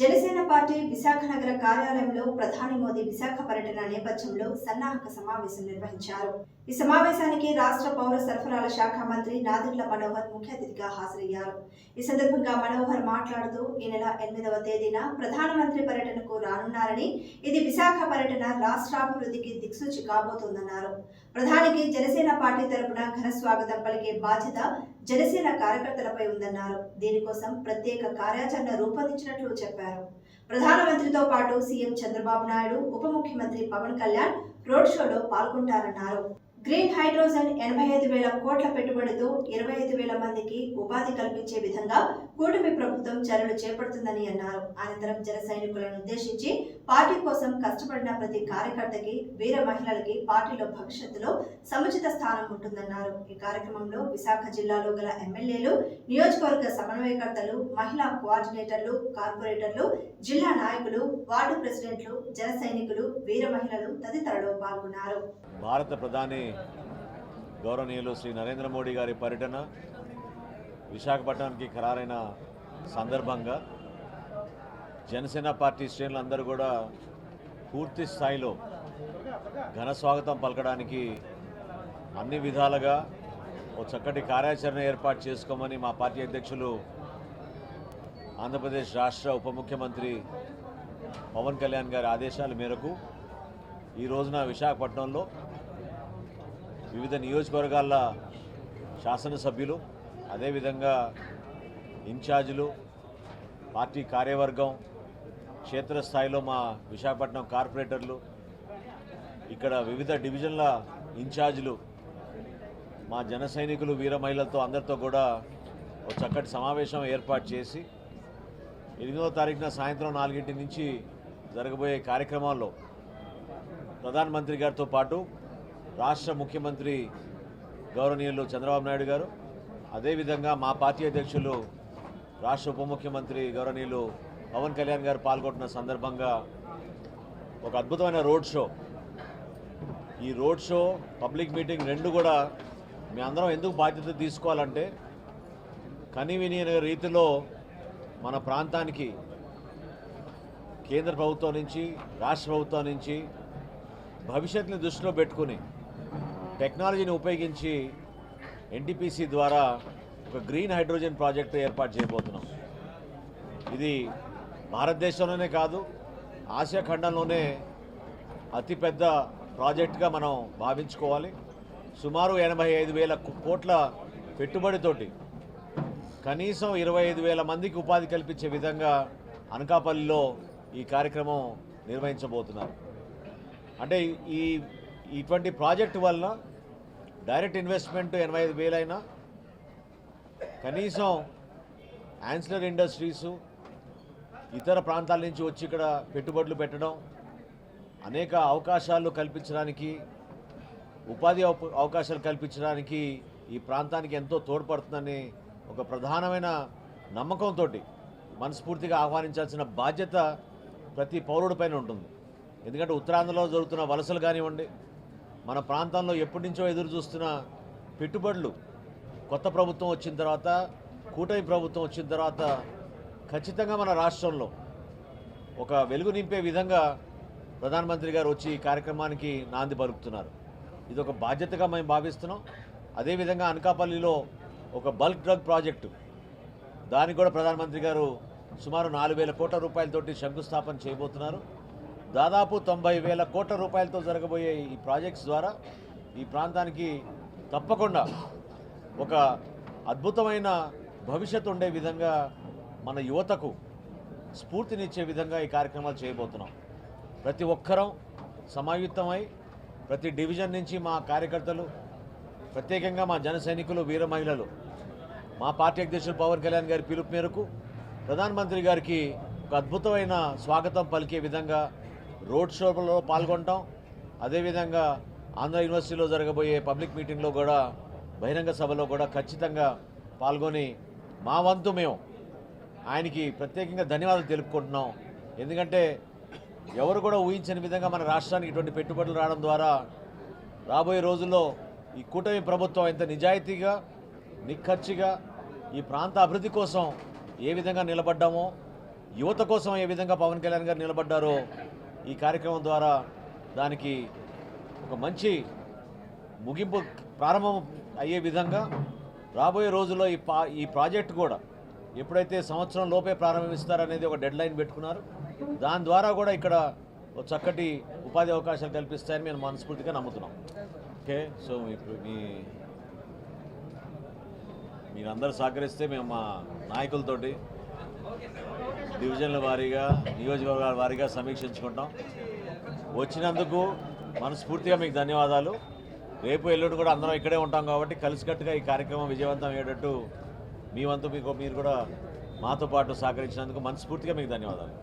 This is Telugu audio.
జనసేన పార్టీ విశాఖ నగర కార్యాలయంలో ప్రధాని మోదీ విశాఖ పర్యటన నేపథ్యంలో సన్నాహక సమావేశం నిర్వహించారు. ఈ సమావేశానికి రాష్ట్ర పౌర సరఫరాల శాఖ మంత్రి నాదెండ్ల మనోహర్ ముఖ్య అతిథిగా హాజరయ్యారు. ఈ సందర్భంగా మనోహర్ మాట్లాడుతూ ఈ నెల ఎనిమిదవ తేదీన ప్రధానమంత్రి పర్యటనకు రానున్నారని ఇది విశాఖ పర్యటన రాష్ట్రాభివృద్ధికి దిక్సూచి కాబోతోందన్నారు. ప్రధానికి జనసేన పార్టీ తరపున ఘన స్వాగతం పలికే బాధ్యత జనసేన కార్యకర్తలపై ఉందన్నారు. దీనికోసం ప్రత్యేక కార్యాచరణ రూపొందించినట్లు చెప్పారు. ప్రధానమంత్రితో పాటు సీఎం చంద్రబాబు నాయుడు ఉప ముఖ్యమంత్రి పవన్ కళ్యాణ్ రోడ్ షోలో పాల్గొంటారన్నారు. గ్రీన్ హైడ్రోజన్ ఎనభై ఐదు వేల కోట్ల పెట్టుబడితో ఇరవై ఐదు వేల మందికి ఉపాధి కల్పించే విధంగా కూటమి ప్రభుత్వం చర్యలు చేపడుతుందని అన్నారు. అనంతరం జన సైనికులను ఉద్దేశించి పార్టీ కోసం కష్టపడిన ప్రతి కార్యకర్తకి వీర మహిళలకి పార్టీలో భవిష్యత్తులో సముచిత స్థానం ఉంటుందన్నారు. ఈ కార్యక్రమంలో విశాఖ జిల్లాలో గల ఎమ్మెల్యేలు నియోజకవర్గ సమన్వయకర్తలు మహిళా కోఆర్డినేటర్లు కార్పొరేటర్లు జిల్లా నాయకులు వార్డు ప్రెసిడెంట్లు జన సైనికులు వీర మహిళలు తదితరులు భారత ప్రధాని గౌరవనీయులు శ్రీ నరేంద్ర మోడీ గారి పర్యటన విశాఖపట్నానికి ఖరారైన సందర్భంగా జనసేన పార్టీ శ్రేణులందరూ కూడా పూర్తి స్థాయిలో ఘన స్వాగతం పలకడానికి అన్ని విధాలుగా ఓ చక్కటి కార్యాచరణ ఏర్పాటు చేసుకోమని మా పార్టీ అధ్యక్షులు ఆంధ్రప్రదేశ్ రాష్ట్ర ఉప ముఖ్యమంత్రి పవన్ కళ్యాణ్ గారి ఆదేశాల మేరకు ఈ రోజున విశాఖపట్నంలో వివిధ నియోజకవర్గాల శాసనసభ్యులు అదేవిధంగా ఇన్ఛార్జీలు పార్టీ కార్యవర్గం క్షేత్రస్థాయిలో మా విశాఖపట్నం కార్పొరేటర్లు ఇక్కడ వివిధ డివిజన్ల ఇన్ఛార్జీలు మా జన సైనికులు వీర మహిళలతో అందరితో కూడా ఒక చక్కటి సమావేశం ఏర్పాటు చేసి ఎనిమిదో తారీఖున సాయంత్రం నాలుగింటి నుంచి జరగబోయే కార్యక్రమాల్లో ప్రధానమంత్రి గారితో పాటు రాష్ట్ర ముఖ్యమంత్రి గౌరవనీయులు చంద్రబాబు నాయుడు గారు అదేవిధంగా మా పార్టీ అధ్యక్షులు రాష్ట్ర ఉప ముఖ్యమంత్రి గౌరవనీయులు పవన్ కళ్యాణ్ గారు పాల్గొంటున్న సందర్భంగా ఒక అద్భుతమైన రోడ్ షో. ఈ రోడ్ షో పబ్లిక్ మీటింగ్ రెండు కూడా మీ అందరం ఎందుకు బాధ్యత తీసుకోవాలంటే కనివిని రీతిలో మన ప్రాంతానికి కేంద్ర ప్రభుత్వం నుంచి రాష్ట్ర ప్రభుత్వం నుంచి భవిష్యత్తుని దృష్టిలో పెట్టుకుని టెక్నాలజీని ఉపయోగించి ఎన్టీపీసీ ద్వారా ఒక గ్రీన్ హైడ్రోజన్ ప్రాజెక్టు ఏర్పాటు చేయబోతున్నాం. ఇది భారతదేశంలోనే కాదు ఆసియా ఖండంలోనే అతిపెద్ద ప్రాజెక్టుగా మనం భావించుకోవాలి. సుమారు ఎనభై ఐదు వేల కోట్ల పెట్టుబడితోటి కనీసం ఇరవై ఐదు వేల మందికి ఉపాధి కల్పించే విధంగా అనకాపల్లిలో ఈ కార్యక్రమం నిర్వహించబోతున్నారు. అంటే ఈ ఇటువంటి ప్రాజెక్టు వల్ల డైరెక్ట్ ఇన్వెస్ట్మెంట్ ఎనభై ఐదు వేలైనా కనీసం యాన్సిలర్ ఇండస్ట్రీసు ఇతర ప్రాంతాల నుంచి వచ్చి ఇక్కడ పెట్టుబడులు పెట్టడం అనేక అవకాశాలు కల్పించడానికి ఉపాధి అవకాశాలు కల్పించడానికి ఈ ప్రాంతానికి ఎంతో తోడ్పడుతుందని ఒక ప్రధానమైన నమ్మకంతో మనస్ఫూర్తిగా ఆహ్వానించాల్సిన బాధ్యత ప్రతి పౌరుడిపైన ఉంటుంది. ఎందుకంటే ఉత్తరాంధ్రలో జరుగుతున్న వలసలు కానివ్వండి మన ప్రాంతంలో ఎప్పటి నుంచో ఎదురు చూస్తున్న పెట్టుబడులు కొత్త ప్రభుత్వం వచ్చిన తర్వాత కూటమి ప్రభుత్వం వచ్చిన తర్వాత ఖచ్చితంగా మన రాష్ట్రంలో ఒక వెలుగు నింపే విధంగా ప్రధానమంత్రి గారు వచ్చి ఈ కార్యక్రమానికి నాంది పలుకుతున్నారు. ఇది ఒక బాధ్యతగా మేము భావిస్తున్నాం. అదేవిధంగా అనకాపల్లిలో ఒక బల్క్ డ్రగ్ ప్రాజెక్టు దానికి కూడా ప్రధానమంత్రి గారు సుమారు నాలుగు వేల కోట్ల రూపాయలతోటి శంకుస్థాపన చేయబోతున్నారు. దాదాపు తొంభై వేల కోట్ల రూపాయలతో జరగబోయే ఈ ప్రాజెక్ట్స్ ద్వారా ఈ ప్రాంతానికి తప్పకుండా ఒక అద్భుతమైన భవిష్యత్తు ఉండే విధంగా మన యువతకు స్ఫూర్తినిచ్చే విధంగా ఈ కార్యక్రమాలు చేయబోతున్నాం. ప్రతి ఒక్కరం సమాయుత్తమై ప్రతి డివిజన్ నుంచి మా కార్యకర్తలు ప్రత్యేకంగా మా జన సైనికులు వీర మహిళలు మా పార్టీ అధ్యక్షులు పవన్ కళ్యాణ్ గారి పిలుపు మేరకు ప్రధానమంత్రి గారికి ఒక అద్భుతమైన స్వాగతం పలికే విధంగా రోడ్ షోలో పాల్గొంటాం. అదేవిధంగా ఆంధ్ర యూనివర్సిటీలో జరగబోయే పబ్లిక్ మీటింగ్లో కూడా బహిరంగ సభలో కూడా ఖచ్చితంగా పాల్గొని మా వంతు మేము ఆయనకి ప్రత్యేకంగా ధన్యవాదాలు తెలుపుకుంటున్నాం. ఎందుకంటే ఎవరు కూడా ఊహించని విధంగా మన రాష్ట్రానికి ఇటువంటి పెట్టుబడులు రావడం ద్వారా రాబోయే రోజుల్లో ఈ కూటమి ప్రభుత్వం ఎంత నిజాయితీగా నిఖర్చిగా ఈ ప్రాంత అభివృద్ధి కోసం ఏ విధంగా నిలబడ్డామో యువత కోసం ఏ విధంగా పవన్ కళ్యాణ్ గారు నిలబడ్డారో ఈ కార్యక్రమం ద్వారా దానికి ఒక మంచి ముగింపు ప్రారంభం అయ్యే విధంగా రాబోయే రోజుల్లో ఈ పా ఈ ప్రాజెక్ట్ కూడా ఎప్పుడైతే సంవత్సరం లోపే ప్రారంభిస్తారనేది ఒక డెడ్ లైన్ పెట్టుకున్నారు. దాని ద్వారా కూడా ఇక్కడ ఒక చక్కటి ఉపాధి అవకాశాలు కల్పిస్తాయని మేము మనస్ఫూర్తిగా నమ్ముతున్నాం. ఓకే సో ఇప్పుడు మీ మీరందరూ సహకరిస్తే మేము మా నాయకులతోటి డివిజన్ల వారీగా నియోజకవర్గాల వారీగా సమీక్షించుకుంటాం. వచ్చినందుకు మనస్ఫూర్తిగా మీకు ధన్యవాదాలు. రేపు ఎల్లుండి కూడా అందరం ఇక్కడే ఉంటాం కాబట్టి కలిసికట్టుగా ఈ కార్యక్రమం విజయవంతం అయ్యేటట్టు మీ వంతు మీకు మీరు కూడా మాతో పాటు సహకరించినందుకు మనస్ఫూర్తిగా మీకు ధన్యవాదాలు.